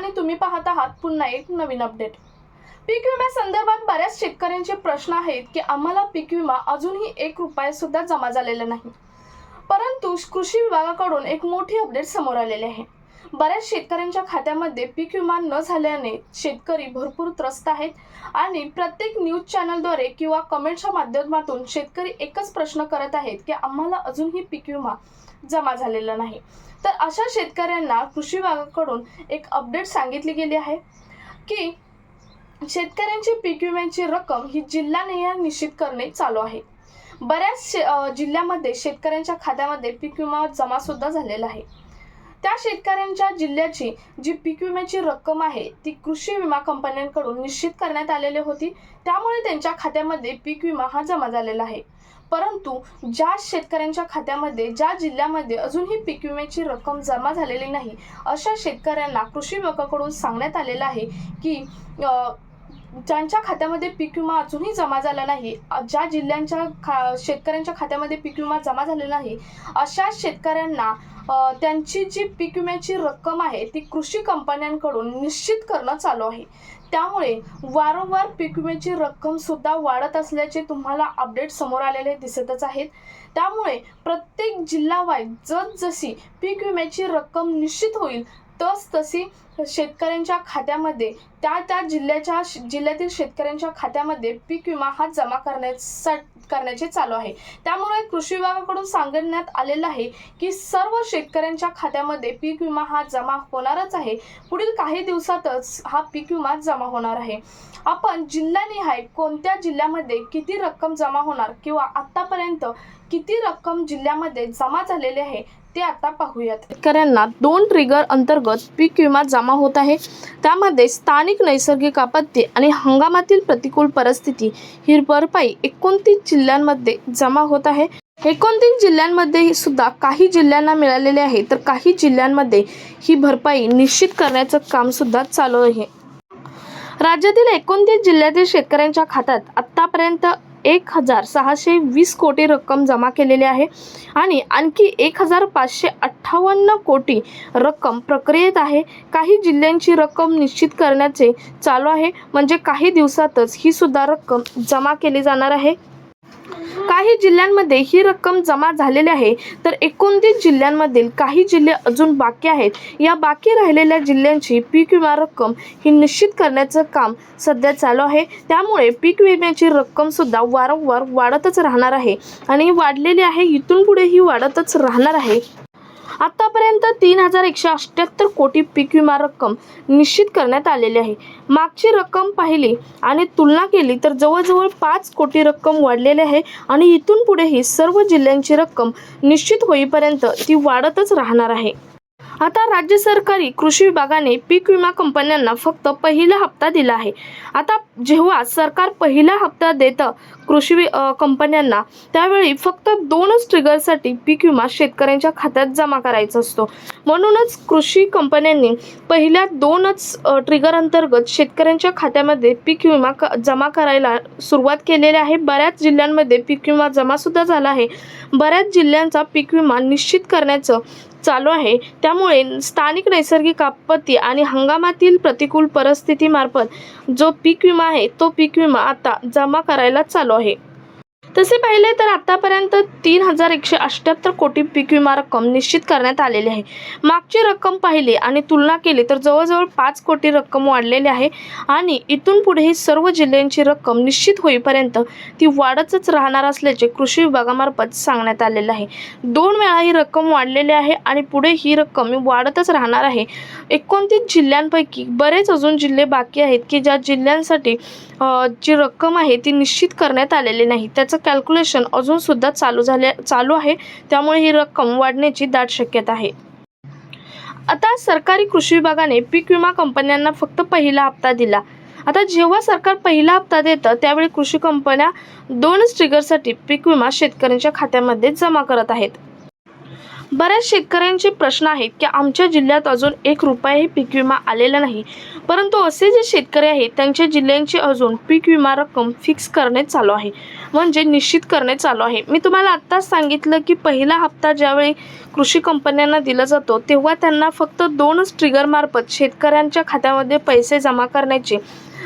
आणि तुम्ही पाहत आहात पुन्हा एक नवीन अपडेट पीक विम्यासंदर्भात बऱ्याच शेतकऱ्यांचे प्रश्न आहेत की आम्हाला पीक विमा अजूनही एक रुपया सुद्धा जमा झालेला नाही. परंतु कृषी विभागाकडून एक मोठी अपडेट समोर आलेली आहे. बऱ्याच शेतकऱ्यांच्या खात्यामध्ये पीक विमा न झाल्याने शेतकरी भरपूर त्रस्त आहेत आणि प्रत्येक न्यूज चॅनलद्वारे किंवा कमेंटच्या माध्यमातून शेतकरी एकच प्रश्न करत आहेत की आम्हाला अजूनही पीक विमा जमा झालेला नाही. तर अशा शेतकऱ्यांना कृषी विभागाकडून एक अपडेट सांगितली गेली आहे की शेतकऱ्यांची पीक विम्याची रक्कम ही जिल्हानिहाय निश्चित करणे चालू आहे. बऱ्याच शे जिल्ह्यामध्ये शेतकऱ्यांच्या खात्यामध्ये पीक विमा जमा सुद्धा झालेला आहे. त्या शेतकऱ्यांच्या जिल्ह्याची जी पीक विम्याची रक्कम आहे ती कृषी विमा कंपन्यांकडून निश्चित करण्यात आलेली होती. त्यामुळे त्यांच्या खात्यामध्ये पीक विमा हा जमा झालेला आहे. परंतु ज्या शेतकऱ्यांच्या खात्यामध्ये ज्या जिल्ह्यामध्ये अजूनही पीक विम्याची रक्कम जमा झालेली नाही अशा शेतकऱ्यांना कृषी विभागाकडून सांगण्यात आलेलं आहे की ज्यांच्या खात्यामध्ये पीक विमा अजूनही जमा झाला नाही ज्या जिल्ह्यांच्या खा शेतकऱ्यांच्या खात्यामध्ये पीक विमा जमा झालेला नाही अशा शेतकऱ्यांना त्यांची जी पीक विम्याची रक्कम आहे ती कृषी कंपन्यांकडून निश्चित करणं चालू आहे. त्यामुळे वारंवार पीक विम्याची रक्कम सुद्धा वाढत असल्याचे तुम्हाला अपडेट समोर आलेले दिसतच आहेत. त्यामुळे प्रत्येक जिल्हावाईज जसजशी पीक विम्याची रक्कम निश्चित होईल तस तशी शेतकऱ्यांच्या खात्यामध्ये त्या त्या जिल्ह्याच्या जिल्ह्यातील शेतकऱ्यांच्या खात्यामध्ये पीक विमा हा जमा करण्याचा करण्याचे चालू आहे. त्यामुळे कृषी विभागाकडून सांगण्यात आलेलं आहे की सर्व शेतकऱ्यांच्या खात्यामध्ये पीक विमा हा जमा होणारच आहे. पुढील काही दिवसातच हा पीक विमा जमा होणार आहे. आपण जिल्हानिहाय कोणत्या जिल्ह्यामध्ये किती रक्कम जमा होणार किंवा आत्तापर्यंत किती रक्कम जिल्ह्यामध्ये जमा झालेली आहे ते आता पाहूयात. शेतकऱ्यांना दोन ट्रिगर अंतर्गत पीक विमा जमा होत आहे. त्यामध्ये स्थानिक नैसर्गिक आपत्ती आणि हंगामातील प्रतिकूल परिस्थिती ही भरपाई एकोणतीस जिल्ह्यांमध्ये जमा होत आहे. एकोणतीस जिल्ह्यांमध्ये सुद्धा काही जिल्ह्यांना मिळालेले आहे तर काही जिल्ह्यांमध्ये ही भरपाई निश्चित करण्याचं काम सुद्धा चालू आहे. राज्यातील एकोणतीस जिल्ह्यातील शेतकऱ्यांच्या खात्यात आत्तापर्यंत एक हजार सहाशे वीस कोटी रक्कम जमा केलेली आहे. आणि आणखी एक हजार पाचशे अठ्ठावन्न कोटी रक्कम प्रक्रियेत आहे. काही जिल्ह्यांची रक्कम निश्चित करण्याचे चालू आहे. म्हणजे काही दिवसातच ही सुद्धा रक्कम जमा केली जाणार आहे. काही जिल्ह्यांमध्ये ही रक्कम जमा झालेली आहे. तर एकोणतीस जिल्ह्यांमधील काही जिल्हे अजून बाकी आहेत. या बाकी राहिलेल्या जिल्ह्यांची पीक विमा रक्कम ही निश्चित करण्याचं काम सध्या चालू आहे. त्यामुळे पीक विम्याची रक्कमसुद्धा वारंवार वाढतच राहणार आहे. आणि वाढलेली आहे. इथून पुढे ही वाढतच राहणार आहे. आतापर्यंत तीन हजार एकशे अठ्ठ्याहत्तर कोटी पीक विमा रक्कम निश्चित करण्यात आलेली आहे. मागची रक्कम पाहिली आणि तुलना केली तर जवळजवळ पाच कोटी रक्कम वाढलेली आहे आणि इथून पुढेही सर्व जिल्ह्यांची रक्कम निश्चित होईपर्यंत ती वाढतच राहणार आहे. आता राज्य सरकारी कृषी विभागाने पीक विमा कंपन्यांना फक्त पहिला हप्ता दिला आहे. आता जेव्हा सरकार पहिला हप्ता देतं कृषी कंपन्यांना त्यावेळी फक्त दोनच ट्रिगरसाठी पीक विमा शेतकऱ्यांच्या खात्यात जमा करायचा असतो. म्हणूनच कृषी कंपन्यांनी पहिल्या दोनच ट्रिगर अंतर्गत शेतकऱ्यांच्या खात्यामध्ये पीक विमा क जमा करायला सुरुवात केलेली आहे. बऱ्याच जिल्ह्यांमध्ये पीक विमा जमासुद्धा झाला आहे. बऱ्याच जिल्ह्यांचा पीक विमा निश्चित करण्याचं चालू आहे. त्यामुळे स्थानिक नैसर्गिक आपत्ती आणि हंगामातील प्रतिकूल परिस्थितीमार्फत जो पीक विमा आहे तो पीक विमा आता जमा करायला चालू आहे. तसे पाहिले तर आतापर्यंत तीन हजार एकशे अठ्ठ्याहत्तर कोटी पीक विमा रक्कम निश्चित करण्यात आलेली आहे. मागची रक्कम पाहिली आणि तुलना केली तर जवळजवळ पाच कोटी रक्कम वाढलेली आहे आणि इथून पुढेही सर्व जिल्ह्यांची रक्कम निश्चित होईपर्यंत ती वाढतच राहणार असल्याचे कृषी विभागामार्फत सांगण्यात आलेलं आहे. दोन वेळा ही रक्कम वाढलेली आहे आणि पुढे ही रक्कम वाढतच राहणार आहे. एकोणतीस जिल्ह्यांपैकी बरेच अजून जिल्हे बाकी आहेत की ज्या जिल्ह्यांसाठी जी रक्कम आहे ती निश्चित करण्यात आलेली नाही. त्याचं कॅल्क्युलेशन अजूनसुद्धा चालू झाले चालू आहे. त्यामुळे ही रक्कम वाढण्याची दाट शक्यता आहे. आता सरकारी कृषी विभागाने पीक विमा कंपन्यांना फक्त पहिला हप्ता दिला. आता जेव्हा सरकार पहिला हप्ता देतं त्यावेळी कृषी कंपन्या दोनच ट्रिगरसाठी पीक विमा शेतकऱ्यांच्या खात्यामध्ये जमा करत आहेत. बऱ्याच शेतकऱ्यांचे प्रश्न आहेत की आमच्या जिल्ह्यात अजून एक रुपयाही पीक विमा आलेला नाही. परंतु असे जे शेतकरी आहेत त्यांच्या जिल्ह्यांची अजून पीक विमा रक्कम फिक्स करणे चालू आहे. म्हणजे निश्चित करणे चालू आहे. मी तुम्हाला आत्ताच सांगितलं की पहिला हप्ता ज्यावेळी कृषी कंपन्यांना दिला जातो तेव्हा त्यांना फक्त दोनच ट्रिगरमार्फत शेतकऱ्यांच्या खात्यामध्ये पैसे जमा करण्याची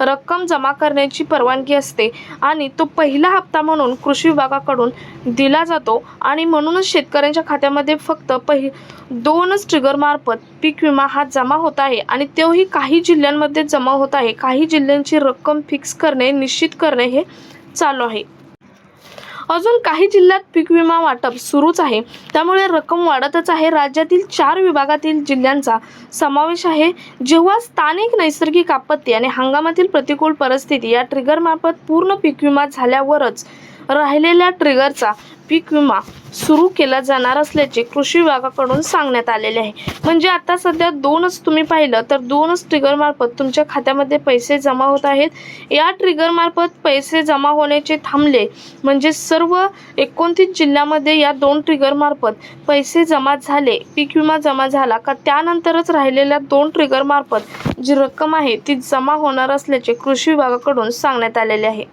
रक्कम जमा करण्याची परवानगी असते आणि तो पहिला हप्ता म्हणून कृषी विभागाकडून दिला जातो. आणि म्हणूनच शेतकऱ्यांच्या खात्यामध्ये फक्त पहि दोनच ट्रिगरमार्फत पीक विमा हा जमा होत आहे आणि तोही काही जिल्ह्यांमध्ये जमा होत आहे. काही जिल्ह्यांची रक्कम फिक्स करणे निश्चित करणे हे चालू आहे. अजून काही जिल्ह्यात पीक विमा वाटप सुरूच आहे. त्यामुळे रक्कम वाढतच आहे. राज्यातील चार विभागातील जिल्ह्यांचा समावेश आहे. जेव्हा स्थानिक नैसर्गिक आपत्ती आणि हंगामातील प्रतिकूल परिस्थिती या ट्रिगरमार्फत पूर्ण पीक विमा झाल्यावरच राहिलेल्या ट्रिगरचा पीक विमा सुरू केला जाणार असल्याचे कृषी विभागाकडून सांगण्यात आलेले आहे. म्हणजे आता सध्या दोनच तुम्ही पाहिलं तर दोनच ट्रिगरमार्फत तुमच्या खात्यामध्ये पैसे जमा होत आहेत. या ट्रिगरमार्फत पैसे जमा होण्याचे थांबले. म्हणजे सर्व एकोणतीस जिल्ह्यामध्ये या दोन ट्रिगरमार्फत पैसे जमा झाले. पीक विमा जमा झाला का त्यानंतरच राहिलेल्या दोन ट्रिगरमार्फत जी रक्कम आहे ती जमा होणार असल्याचे कृषी विभागाकडून सांगण्यात आलेले आहे.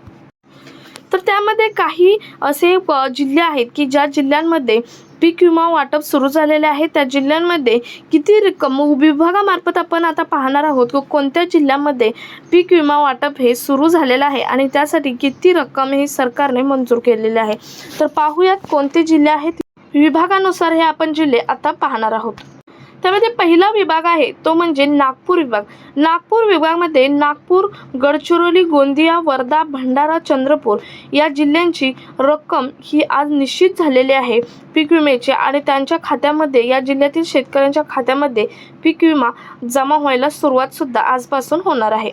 तर त्यामध्ये काही असे जिल्हे आहेत की ज्या जिल्ह्यांमध्ये पीक विमा वाटप सुरू झालेले आहे. त्या जिल्ह्यांमध्ये किती रक्कम विभागामार्फत आपण आता पाहणार आहोत की कोणत्या जिल्ह्यामध्ये पीक विमा वाटप हे सुरू झालेलं आहे आणि त्यासाठी किती रक्कम ही सरकारने मंजूर केलेली आहे. तर पाहूयात कोणते जिल्हे आहेत. विभागानुसार हे आपण जिल्हे आता पाहणार आहोत. त्यामध्ये पहिला विभाग आहे तो म्हणजे नागपूर विभाग. नागपूर विभागामध्ये नागपूर गडचिरोली गोंदिया वर्धा भंडारा चंद्रपूर या जिल्ह्यांची रक्कम ही आज निश्चित झालेली आहे. पीक विम्याची आणि त्यांच्या खात्यामध्ये या जिल्ह्यातील शेतकऱ्यांच्या खात्यामध्ये पीक विमा जमा व्हायला सुरुवात सुद्धा आजपासून होणार आहे.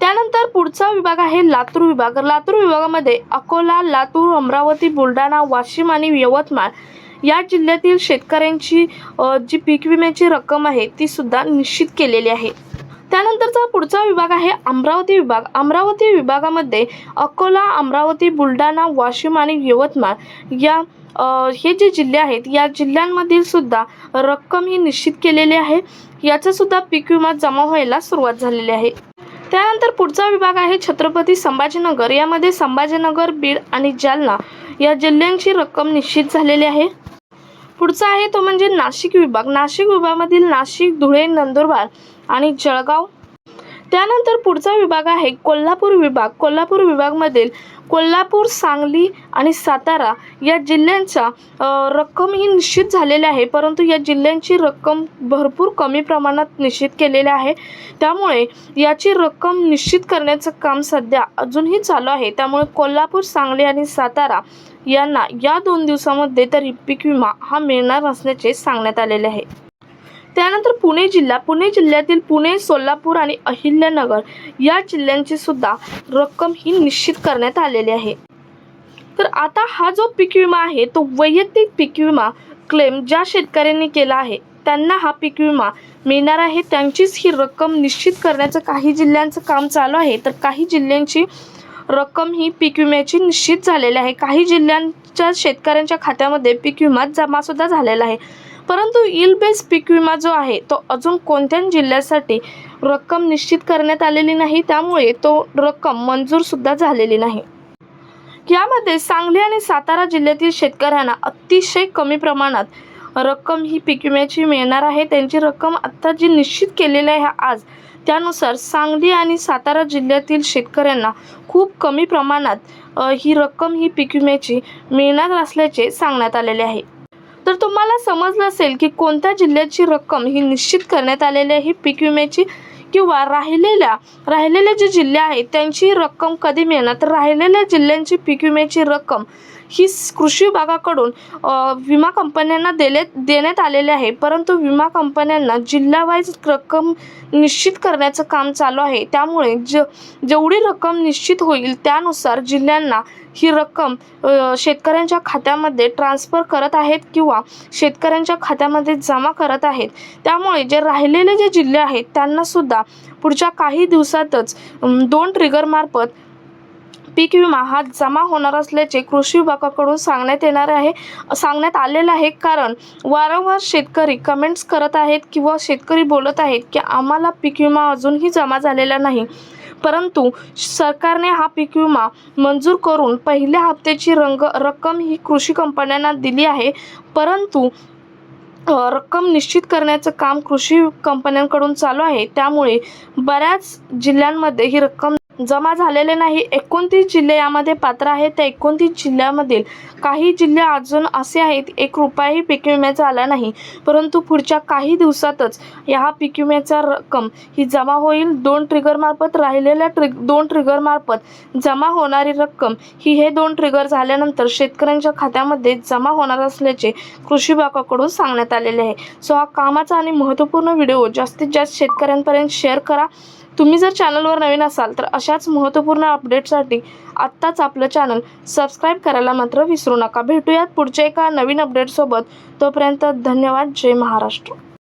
त्यानंतर पुढचा विभाग आहे लातूर विभाग. लातूर विभागामध्ये अकोला लातूर अमरावती बुलढाणा वाशिम आणि यवतमाळ या जिल्ह्यातील शेतकऱ्यांची जी पीक विम्याची रक्कम आहे ती सुद्धा निश्चित केलेली आहे. त्यानंतरचा पुढचा विभाग आहे अमरावती विभाग. अमरावती विभागामध्ये अकोला अमरावती बुलढाणा वाशिम आणि यवतमाळ या हे जे जिल्हे आहेत या जिल्ह्यांमधील सुद्धा रक्कम ही निश्चित केलेली आहे. याचा सुद्धा पीक विमा जमा व्हायला सुरुवात झालेली आहे. त्यानंतर पुढचा विभाग आहे छत्रपती संभाजीनगर. यामध्ये संभाजीनगर बीड आणि जालना या जिल्ह्यांची रक्कम निश्चित झालेली आहे. पुढचा आहे तो म्हणजे नाशिक विभाग. नाशिक विभागामधील नाशिक धुळे नंदुरबार आणि जळगाव. त्यानंतर पुढचा विभाग आहे कोल्हापूर विभाग. कोल्हापूर विभागमधील कोल्हापूर सांगली आणि सातारा या जिल्ह्यांचा रक्कम ही निश्चित झालेली आहे. परंतु या जिल्ह्यांची रक्कम भरपूर कमी प्रमाणात निश्चित केलेली आहे. त्यामुळे याची रक्कम निश्चित करण्याचं काम सध्या अजूनही चालू आहे. त्यामुळे कोल्हापूर सांगली आणि सातारा यांना या दोन दिवसामध्ये तरी पीक विमा हा मिळणार असल्याचे सांगण्यात आलेले आहे. त्यानंतर पुणे जिल्हा पुणे जिल्ह्यातील पुणे सोलापूर आणि अहिल्यानगर या जिल्ह्यांची सुद्धा रक्कम ही निश्चित करण्यात आलेली आहे. तर आता हा जो पीक विमा आहे तो वैयक्तिक पीक विमा क्लेम ज्या शेतकऱ्यांनी केला आहे त्यांना हा पीक विमा मिळणार आहे. त्यांचीच ही रक्कम निश्चित करण्याचं काही जिल्ह्यांचं काम चालू आहे. तर काही जिल्ह्यांची रक्कम ही पीक विम्याची निश्चित झालेली आहे. काही जिल्ह्यांच्या शेतकऱ्यांच्या खात्यामध्ये पीक विमा जमासुद्धा झालेला आहे. परंतु इल बेस पीक विमा जो आहे तो अजून कोणत्या जिल्ह्यासाठी रक्कम निश्चित करण्यात आलेली नाही. त्यामुळे तो रक्कम मंजूरसुद्धा झालेली नाही. यामध्ये सांगली आणि सातारा जिल्ह्यातील शेतकऱ्यांना अतिशय कमी प्रमाणात रक्कम ही पीक विम्याची मिळणार आहे. त्यांची रक्कम आत्ता जी निश्चित केलेली आहे आज त्यानुसार सांगली आणि सातारा जिल्ह्यातील शेतकऱ्यांना खूप कमी प्रमाणात ही रक्कम ही पीक विम्याची मिळणार असल्याचे सांगण्यात आलेले आहे. तर तुम्हाला समजलं असेल की कोणत्या जिल्ह्याची रक्कम ही निश्चित करण्यात आलेली आहे पीक विम्याची किंवा राहिलेल्या राहिलेले जे जिल्हे आहेत त्यांची रक्कम कधी मिळणार? तर राहिलेल्या जिल्ह्यांची पीक विम्याची रक्कम ही कृषी विभागाकडून विमा कंपन्यांना देले देण्यात आलेले आहे. परंतु विमा कंपन्यांना जिल्हावाईज रक्कम निश्चित करण्याचं काम चालू आहे. त्यामुळे ज जेवढी रक्कम निश्चित होईल त्यानुसार जिल्ह्यांना ही रक्कम शेतकऱ्यांच्या खात्यामध्ये ट्रान्स्फर करत आहेत किंवा शेतकऱ्यांच्या खात्यामध्ये जमा करत आहेत. त्यामुळे जे राहिलेले जे जिल्हे आहेत त्यांनासुद्धा पुढच्या काही दिवसातच दोन ट्रिगरमार्फत पीक विमा हा जमा होणार असल्याचे कृषी विभागाकडून सांगण्यात येणार आहे सांगण्यात आलेलं आहे. कारण वारंवार शेतकरी कमेंट्स करत आहेत किंवा शेतकरी बोलत आहेत की आम्हाला पीक विमा अजूनही जमा झालेला नाही. परंतु सरकारने हा पीक विमा मंजूर करून पहिल्या हप्त्याची रंग रक्कम ही कृषी कंपन्यांना दिली आहे. परंतु रक्कम निश्चित करण्याचं काम कृषी कंपन्यांकडून चालू आहे. त्यामुळे बऱ्याच जिल्ह्यांमध्ये ही रक्कम जमा झालेले नाही. एकोणतीस जिल्हे यामध्ये पात्र आहेत. त्या एकोणतीस जिल्ह्यामधील काही जिल्हे अजून असे आहेत. एक रुपयाही पीक विम्याचा आला नाही. परंतु पुढच्या काही दिवसातच या पीक विम्याचा रक्कम ही जमा होईल. दोन ट्रिगरमार्फत राहिलेल्या ट्रिग दोन ट्रिगरमार्फत जमा होणारी रक्कम ही हे दोन ट्रिगर झाल्यानंतर शेतकऱ्यांच्या खात्यामध्ये जमा होणार असल्याचे कृषी विभागाकडून सांगण्यात आलेले आहे. सो हा कामाचा आणि महत्त्वपूर्ण व्हिडिओ जास्तीत जास्त शेतकऱ्यांपर्यंत शेअर करा. तुम्ही जर चॅनलवर नवीन असाल तर अशाच महत्त्वपूर्ण अपडेटसाठी आत्ताच आपलं चॅनल सबस्क्राईब करायला मात्र विसरू नका. भेटूयात पुढच्या एका नवीन अपडेटसोबत. तोपर्यंत धन्यवाद. जय महाराष्ट्र.